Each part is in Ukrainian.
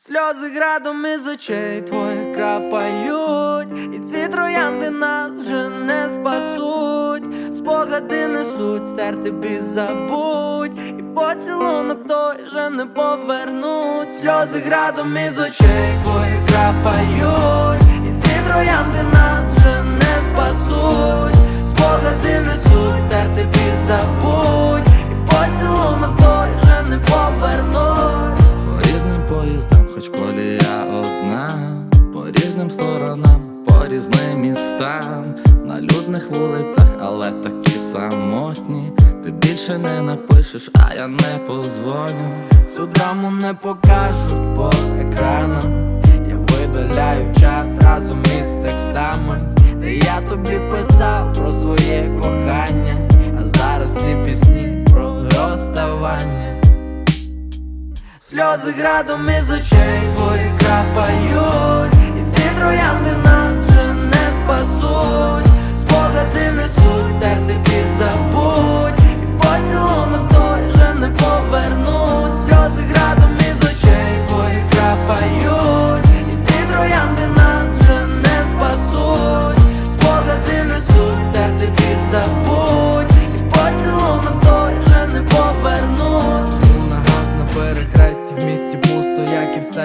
Сльози градом із очей твоїх крапають, і ці троянди нас вже не спасуть, спогади несуть, стерти тобі забудь, і поцілунок той вже не повернуть. Сльози градом із очей твоїх крапають, одна, по різним сторонам, по різним містам, на людних вулицях, але такі самотні. Ти більше не напишеш, а я не позвоню. Цю драму не покажуть по екранам. Я видаляю чат разом із текстами, де я тобі писав про своє кохання, а зараз всі пісні про розставання. Сльози градом із очей твоїх крапають, і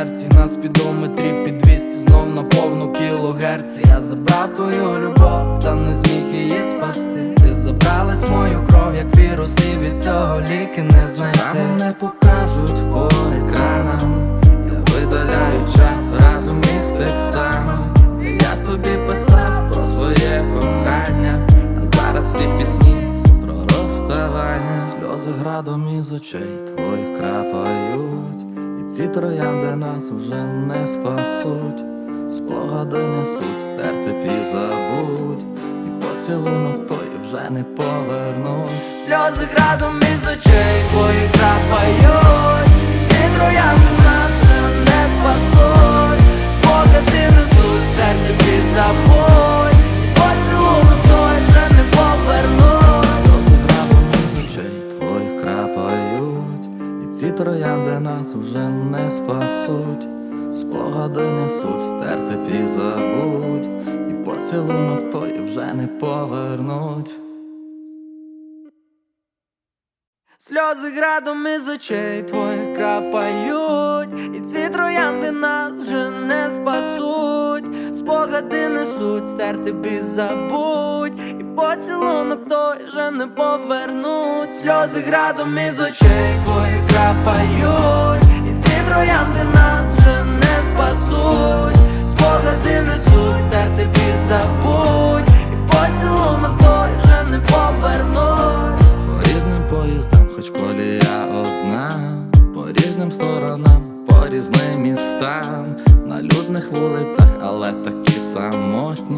серці. На спідометрі під 200 знов на повну кілогерці. Я забрав твою любов, та не зміг її спасти. Ти забралась мою кров, як вірус, і від цього ліки не знайти. Маму не покажуть по екранам. Я видаляю чат разом із текстами. Я тобі писав про своє кохання, а зараз всі пісні про розставання. Сльози градом із очей твоїх крапають. Ці троянди нас вже не спасуть. Спогади несуть, стерти пізабуть. І поцілунок той вже не повернуть. Сльози градом із очей нас вже не спасуть. Спогади несуть, стерти пі забудь, і поцілунок той вже не повернуть. Сльози градом із очей твоїх крапають. І ці троянди нас вже не спасуть. Спогади несуть, стерти бі забудь І поцілунок той вже не повернуть. Сльози градом із очей твоїх крапають І ці троянди нас вже не спасуть. Спогади несуть, стерти бі забудь І поцілунок той вже не повернуть. По різним поїздам, хоч колія одна, по різним сторонам, по різним містам, на людних вулицях, але такі самотні.